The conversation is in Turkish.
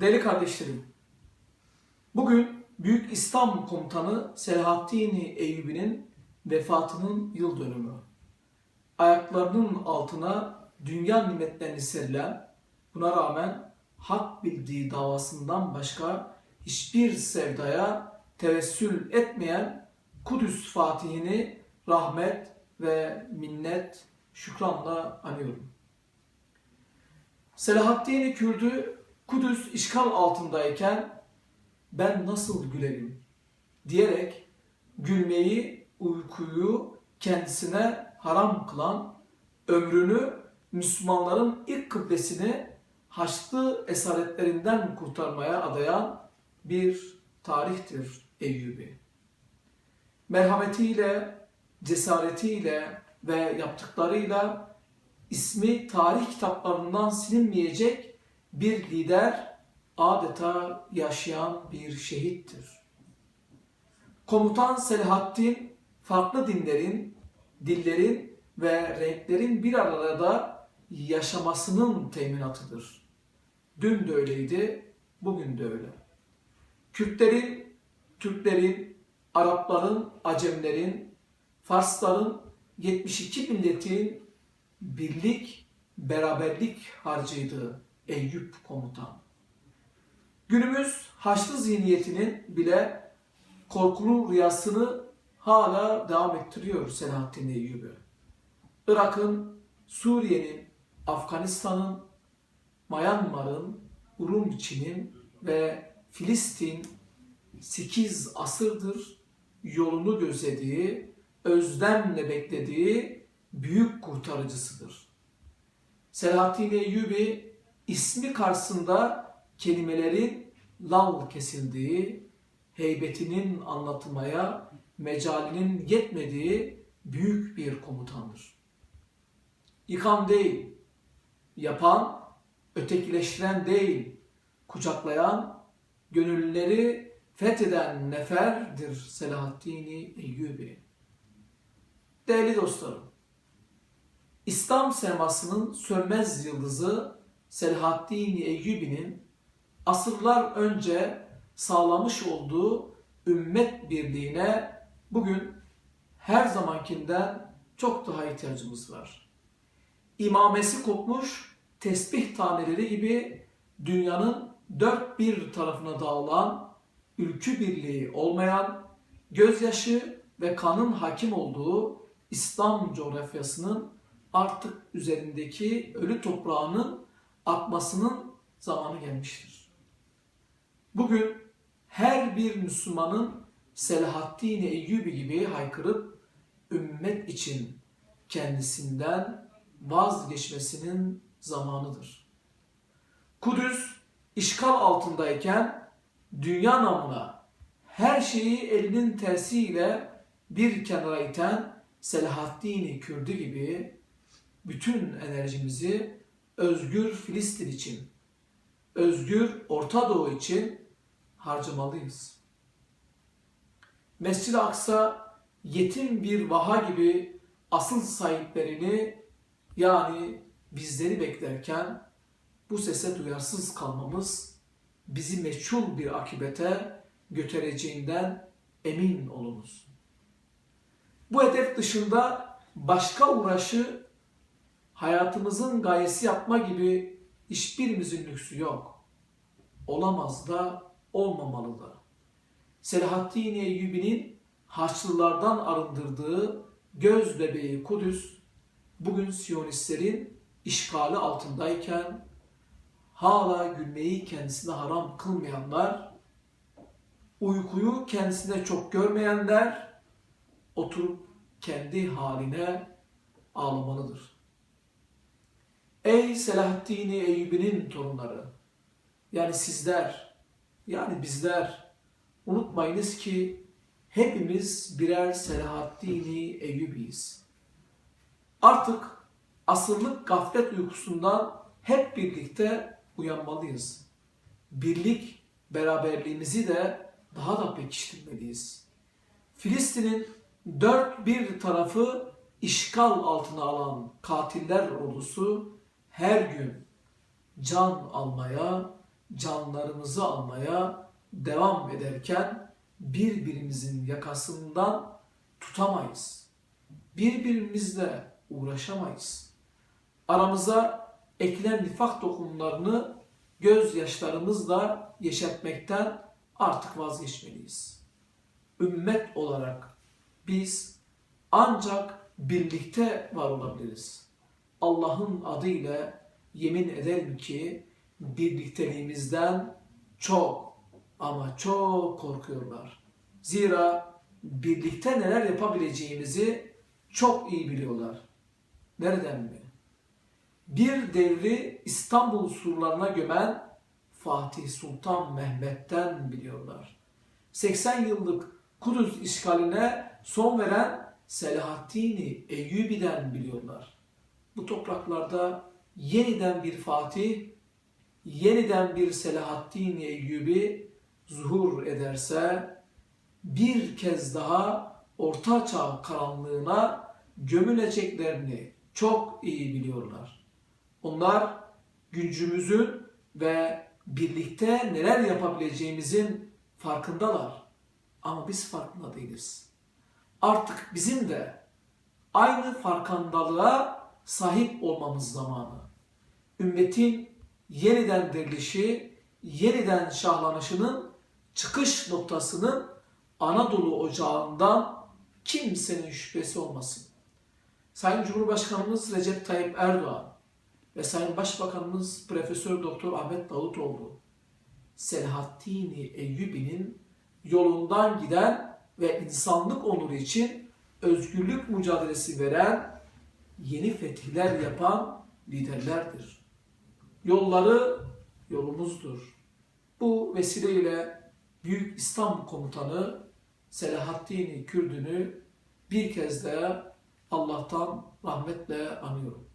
Değerli kardeşlerim, bugün Büyük İslam Komutanı Selahaddin Eyyubi'nin vefatının yıl dönümü. Ayaklarının altına dünya nimetlerini serilen, buna rağmen hak bildiği davasından başka hiçbir sevdaya tevessül etmeyen Kudüs Fatihini rahmet ve minnet şükranla anıyorum. Selahaddin Kürdü Kudüs işgal altındayken ben nasıl gülerim diyerek gülmeyi, uykuyu kendisine haram kılan, ömrünü Müslümanların ilk kıblesini Haçlı esaretlerinden kurtarmaya adayan bir tarihtir Eyyubi. Merhametiyle, cesaretiyle ve yaptıklarıyla ismi tarih kitaplarından silinmeyecek bir lider adeta yaşayan bir şehittir. Komutan Selahaddin farklı dinlerin, dillerin ve renklerin bir arada yaşamasının teminatıdır. Dün de öyleydi, bugün de öyle. Kürtlerin, Türklerin, Arapların, Acemlerin, Farsların, 72 milletin birlik, beraberlik harcıydı Eyüp komutan. Günümüz Haçlı zihniyetinin bile korkulu rüyasını hala devam ettiriyor Selahaddin Eyyubi. Irak'ın, Suriye'nin, Afganistan'ın, Myanmar'ın, Urumçi'nin ve Filistin 8 asırdır yolunu gözlediği, özlemle beklediği büyük kurtarıcısıdır. Selahaddin Eyyubi ismi karşısında kelimelerin lal kesildiği, heybetinin anlatmaya mecalinin yetmediği büyük bir komutandır. Yıkan değil, yapan, ötekileştiren değil, kucaklayan, gönülleri fetheden neferdir Selahaddin Eyyubi. Değerli dostlarım, İslam semasının sönmez yıldızı Selahaddin Eyyubi'nin asırlar önce sağlamış olduğu ümmet birliğine bugün her zamankinden çok daha ihtiyacımız var. İmamesi kopmuş tesbih taneleri gibi dünyanın dört bir tarafına dağılan, ülkü birliği olmayan, gözyaşı ve kanın hakim olduğu İslam coğrafyasının artık üzerindeki ölü toprağının atmasının zamanı gelmiştir. Bugün her bir Müslümanın Selahaddin Eyyubi gibi haykırıp ümmet için kendisinden vazgeçmesinin zamanıdır. Kudüs işgal altındayken dünya namına her şeyi elinin tersiyle bir kenara iten Selahaddin Kürdü gibi bütün enerjimizi özgür Filistin için, özgür Orta Doğu için harcamalıyız. Mescid-i Aksa yetim bir vaha gibi asıl sahiplerini yani bizleri beklerken bu sese duyarsız kalmamız bizi meçhul bir akibete götüreceğinden emin olunuz. Bu hedef dışında başka uğraşı hayatımızın gayesi yapma gibi hiçbirimizin lüksü yok. Olamaz da olmamalı da. Selahaddin Eyyubi'nin Haçlılardan arındırdığı göz bebeği Kudüs bugün Siyonistlerin işgali altındayken hala gülmeyi kendisine haram kılmayanlar, uykuyu kendisine çok görmeyenler oturup kendi haline ağlamalıdır. Ey Selahaddin Eyyubi'nin torunları, yani sizler, yani bizler unutmayınız ki hepimiz birer Selahaddin Eyyubi'yiz. Artık asırlık gaflet uykusundan hep birlikte uyanmalıyız. Birlik, beraberliğimizi de daha da pekiştirmeliyiz. Filistin'in dört bir tarafı işgal altına alan katiller ordusu her gün can almaya, canlarımızı almaya devam ederken birbirimizin yakasından tutamayız. Birbirimizle uğraşamayız. Aramıza ekilen nifak tohumlarını gözyaşlarımızla yeşertmekten artık vazgeçmeliyiz. Ümmet olarak biz ancak birlikte var olabiliriz. Allah'ın adıyla yemin ederim ki birlikteliğimizden çok ama çok korkuyorlar. Zira birlikte neler yapabileceğimizi çok iyi biliyorlar. Nereden mi? Bir devri İstanbul surlarına gömen Fatih Sultan Mehmet'ten biliyorlar. 80 yıllık Kudüs işgaline son veren Selahaddin Eyyubi'den biliyorlar. Bu topraklarda yeniden bir Fatih, yeniden bir Selahaddin Eyyubi zuhur ederse bir kez daha Orta Çağ karanlığına gömüleceklerini çok iyi biliyorlar. Onlar gücümüzün ve birlikte neler yapabileceğimizin farkındalar. Ama biz farkında değiliz. Artık bizim de aynı farkındalığa sahip olmamız zamanı. Ümmetin yeniden dirilişi, yeniden şahlanışının çıkış noktasının Anadolu ocağından kimsenin şüphesi olmasın. Sayın Cumhurbaşkanımız Recep Tayyip Erdoğan ve Sayın Başbakanımız Profesör Doktor Ahmet Davutoğlu Selahaddin Eyyubi'nin yolundan giden ve insanlık onuru için özgürlük mücadelesi veren, yeni fetihler yapan liderlerdir. Yolları yolumuzdur. Bu vesileyle Büyük İslam Komutanı Selahaddin Kürdünü bir kez daha Allah'tan rahmetle anıyorum.